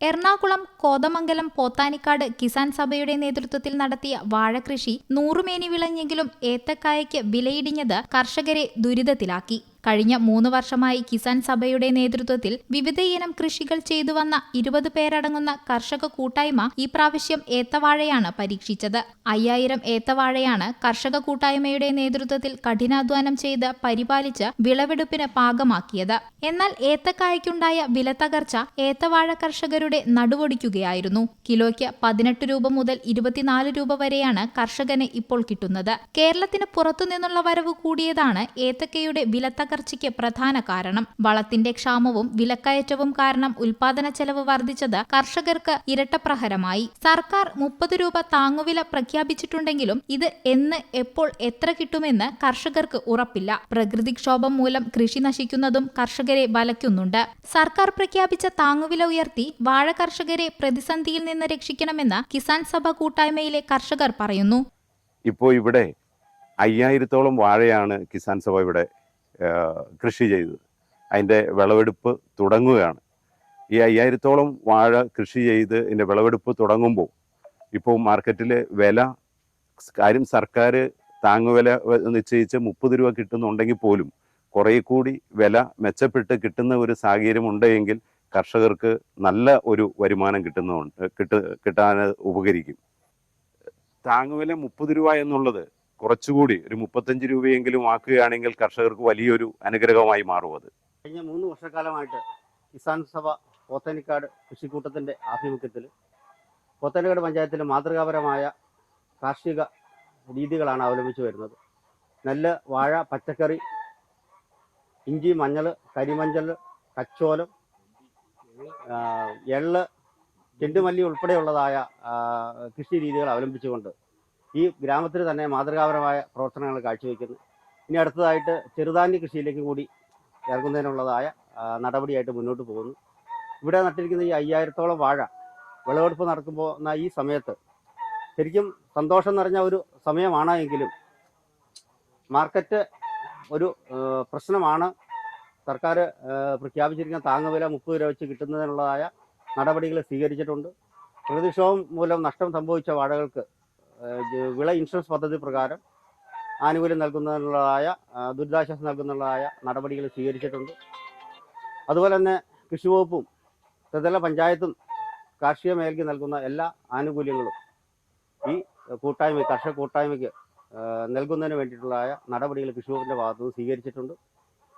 എറണാകുളം കോതമംഗലം പോത്താനിക്കാട് കിസാൻ സഭയുടെ നേതൃത്വത്തിൽ നടത്തിയ വാഴകൃഷി നൂറുമേനി വിളഞ്ഞെങ്കിലും ഏത്തക്കായയ്ക്ക് വിലയിടിഞ്ഞത് കർഷകരെ ദുരിതത്തിലാക്കി. കഴിഞ്ഞ മൂന്ന് വർഷമായി കിസാൻ സഭയുടെ നേതൃത്വത്തിൽ വിവിധയിനം കൃഷികൾ ചെയ്തു വന്ന ഇരുപത് പേരടങ്ങുന്ന കർഷക കൂട്ടായ്മ ഈ പ്രാവശ്യം ഏത്തവാഴയാണ് പരീക്ഷിച്ചത്. അയ്യായിരം ഏത്തവാഴയാണ് കർഷക കൂട്ടായ്മയുടെ നേതൃത്വത്തിൽ കഠിനാധ്വാനം ചെയ്ത് പരിപാലിച്ച് വിളവെടുപ്പിന് പാകമാക്കിയത്. എന്നാൽ ഏത്തക്കായയ്ക്കുണ്ടായ വിലത്തകർച്ച ഏത്തവാഴ കർഷകരുടെ നടുവൊടിക്കുകയായിരുന്നു. കിലോയ്ക്ക് പതിനെട്ട് രൂപ മുതൽ ഇരുപത്തിനാല് രൂപ വരെയാണ് കർഷകന് ഇപ്പോൾ കിട്ടുന്നത്. കേരളത്തിന് പുറത്തുനിന്നുള്ള വരവ് കൂടിയതാണ് ഏത്തക്കയുടെ വിലത്തകർച്ചയ്ക്ക് പ്രധാന കാരണം. വളത്തിന്റെ ക്ഷാമവും വിലക്കയറ്റവും കാരണം ഉൽപാദന ചെലവ് വർദ്ധിച്ചത് കർഷകർക്ക് ഇരട്ടപ്രഹരമായി. സർക്കാർ മുപ്പത് രൂപ താങ്ങുവില പ്രഖ്യാപിച്ചിട്ടുണ്ടെങ്കിലും ഇത് എന്ന് എപ്പോൾ എത്ര കിട്ടുമെന്ന് കർഷകർക്ക് ഉറപ്പില്ല. പ്രകൃതിക്ഷോഭം മൂലം കൃഷി നശിക്കുന്നതും കർഷകരെ വലയ്ക്കുന്നുണ്ട്. സർക്കാർ പ്രഖ്യാപിച്ച താങ്ങുവില ഉയർത്തി വാഴ കർഷകരെ പ്രതിസന്ധിയിൽ നിന്ന് രക്ഷിക്കണമെന്ന് കിസാൻ സഭ കൂട്ടായ്മയിലെ കർഷകർ പറയുന്നു. ഇപ്പോ ഇവിടെ അയ്യായിരത്തോളം വാഴയാണ് കിസാൻ സഭ ഇവിടെ കൃഷി ചെയ്തത്. അതിന്റെ വിളവെടുപ്പ് തുടങ്ങുകയാണ്. ഈ അയ്യായിരത്തോളം വാഴ കൃഷി ചെയ്ത് ഇതിന്റെ വിളവെടുപ്പ് തുടങ്ങുമ്പോൾ ഇപ്പോൾ മാർക്കറ്റിൽ വില കാര്യം സർക്കാർ താങ്ങുവില നിശ്ചയിച്ച് മുപ്പത് രൂപ കിട്ടുന്നുണ്ടെങ്കിൽ പോലും കുറേ കൂടി വില മെച്ചപ്പെട്ട് കിട്ടുന്ന ഒരു സാഹചര്യം ഉണ്ടെങ്കിൽ കർഷകർക്ക് നല്ല ഒരു വരുമാനം കിട്ടുന്നുണ്ട് കിട്ട കിട്ടാൻ ഉപകരിക്കും. താങ്ങുവില മുപ്പത് രൂപ എന്നുള്ളത് കുറച്ചുകൂടി ഒരു മുപ്പത്തഞ്ച് രൂപയെങ്കിലും ആക്കുകയാണെങ്കിൽ കർഷകർക്ക് വലിയൊരു അനുഗ്രഹമായി മാറും അത്. കഴിഞ്ഞ മൂന്ന് വർഷക്കാലമായിട്ട് കിസാൻ സഭ പോത്തനിക്കാട് കൃഷിക്കൂട്ടത്തിന്റെ ആഭിമുഖ്യത്തിൽ പോത്തനിക്കാട് പഞ്ചായത്തിൽ മാതൃകാപരമായ കാർഷിക രീതികളാണ് അവലംബിച്ചു വരുന്നത്. നെല്ല് വാഴ പച്ചക്കറി ഇഞ്ചി മഞ്ഞൾ കരിമഞ്ചൾ കച്ചോലം എൾ എള്ള് ചെണ്ടുമല്ലി ഉൾപ്പെടെയുള്ളതായ കൃഷി രീതികൾ അവലംബിച്ചുകൊണ്ട് ഈ ഗ്രാമത്തിന് തന്നെ മാതൃകാപരമായ പ്രവർത്തനങ്ങൾ കാഴ്ചവെക്കുന്നു. ഇനി അടുത്തതായിട്ട് ചെറുധാന്യ കൃഷിയിലേക്ക് കൂടി ഇറങ്ങുന്നതിനുള്ളതായ നടപടിയായിട്ട് മുന്നോട്ട് പോകുന്നു. ഇവിടെ നട്ടിരിക്കുന്ന ഈ അയ്യായിരത്തോളം വാഴ വിളവെടുപ്പ് നടക്കുമ്പോൾ ഈ സമയത്ത് ശരിക്കും സന്തോഷം നിറഞ്ഞ ഒരു സമയമാണ് എങ്കിലും മാർക്കറ്റ് ഒരു പ്രശ്നമാണ്. സർക്കാർ പ്രഖ്യാപിച്ചിരിക്കുന്ന താങ്ങുവില മുപ്പത് രൂപ വെച്ച് കിട്ടുന്നതിനുള്ളതായ നടപടികൾ സ്വീകരിച്ചിട്ടുണ്ട്. പ്രകൃതിക്ഷോഭം മൂലം നഷ്ടം സംഭവിച്ച വാഴകൾക്ക് വിള ഇൻഷുറൻസ് പദ്ധതി പ്രകാരം ആനുകൂല്യം നൽകുന്നതിനുള്ളതായ ദുരിതാശ്വാസം നൽകുന്നതിനുള്ളതായ നടപടികൾ സ്വീകരിച്ചിട്ടുണ്ട്. അതുപോലെ തന്നെ കൃഷി വകുപ്പും ത്രിതല പഞ്ചായത്തും കാർഷിക മേഖലയ്ക്ക് നൽകുന്ന എല്ലാ ആനുകൂല്യങ്ങളും ഈ കൂട്ടായ്മ കർഷക കൂട്ടായ്മയ്ക്ക് നൽകുന്നതിന് വേണ്ടിയിട്ടുള്ളതായ നടപടികൾ കൃഷി വകുപ്പിന്റെ ഭാഗത്തുനിന്ന് സ്വീകരിച്ചിട്ടുണ്ട്.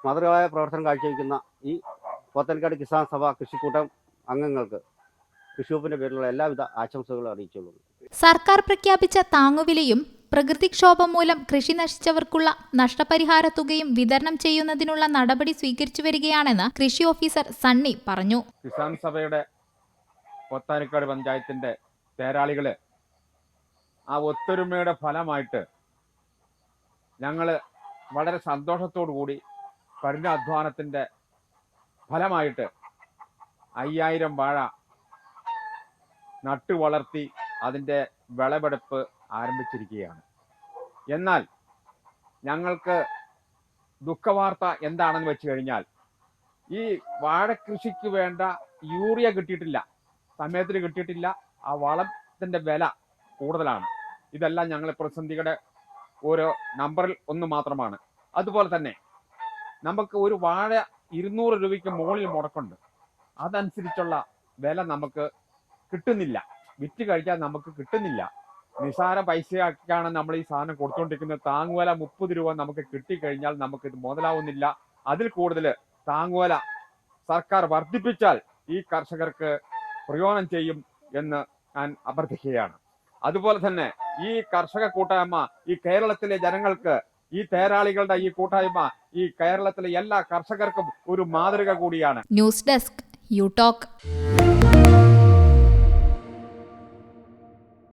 മാതൃകമായ പ്രവർത്തനം കാഴ്ചവെക്കുന്ന ഈ പോത്തൻകാട് കിസാൻ സഭ കൃഷിക്കൂട്ടം അംഗങ്ങൾക്ക് കൃഷി വകുപ്പിന്റെ പേരിലുള്ള എല്ലാവിധ ആശംസകളും അറിയിച്ചുള്ളൂ. സർക്കാർ പ്രഖ്യാപിച്ച താങ്ങുവിലയും പ്രകൃതിക്ഷോഭം മൂലം കൃഷി നശിച്ചവർക്കുള്ള നഷ്ടപരിഹാര തുകയും വിതരണം ചെയ്യുന്നതിനുള്ള നടപടി സ്വീകരിച്ചു വരികയാണെന്ന് കൃഷി ഓഫീസർ സണ്ണി പറഞ്ഞു. കിസാൻ സഭയുടെ കൊത്താനിക്കാട് പഞ്ചായത്തിന്റെ തേരാളികൾ ആ ഒത്തൊരുമയുടെ ഫലമായിട്ട് ഞങ്ങൾ വളരെ സന്തോഷത്തോടു കൂടി കഠിനാധ്വാനത്തിന്റെ ഫലമായിട്ട് അയ്യായിരം വാഴ നട്ടു വളർത്തി അതിന്റെ വിളവെടുപ്പ് ആരംഭിച്ചിരിക്കുകയാണ്. എന്നാൽ ഞങ്ങൾക്ക് ദുഃഖവാർത്ത എന്താണെന്ന് വെച്ച് കഴിഞ്ഞാൽ ഈ വാഴക്കൃഷിക്ക് വേണ്ട യൂറിയ കിട്ടിയിട്ടില്ല. സമയത്തിന് കിട്ടിയിട്ടില്ല. ആ വളത്തിന്റെ വില കൂടുതലാണ്. ഇതെല്ലാം ഞങ്ങൾ പ്രതിസന്ധിയുടെ ഓരോ നമ്പറിൽ ഒന്ന് മാത്രമാണ്. അതുപോലെ തന്നെ നമുക്ക് ഒരു വാഴ ഇരുന്നൂറ് രൂപയ്ക്ക് മുകളിൽ മുടക്കുണ്ട്. അതനുസരിച്ചുള്ള വില നമുക്ക് കിട്ടുന്നില്ല. വിറ്റ് കഴിക്കാൻ നമുക്ക് കിട്ടുന്നില്ല. നിസാര പൈസയാക്കിയാണ് നമ്മൾ ഈ സാധനം കൊടുത്തുകൊണ്ടിരിക്കുന്നത് താങ്ങുവല മുപ്പത് രൂപ നമുക്ക് കിട്ടിക്കഴിഞ്ഞാൽ നമുക്ക് ഇത് മുതലാവുന്നില്ല. അതിൽ കൂടുതൽ താങ്ങുവല സർക്കാർ വർദ്ധിപ്പിച്ചാൽ ഈ കർഷകർക്ക് പ്രയോജനം ചെയ്യും എന്ന് ഞാൻ അഭ്യർത്ഥിക്കുകയാണ്. അതുപോലെ തന്നെ ഈ കർഷക കൂട്ടായ്മ ഈ കേരളത്തിലെ ജനങ്ങൾക്ക് ഈ തേരാളികളുടെ ഈ കൂട്ടായ്മ ഈ കേരളത്തിലെ എല്ലാ കർഷകർക്കും ഒരു മാതൃക കൂടിയാണ്. News desk you talk.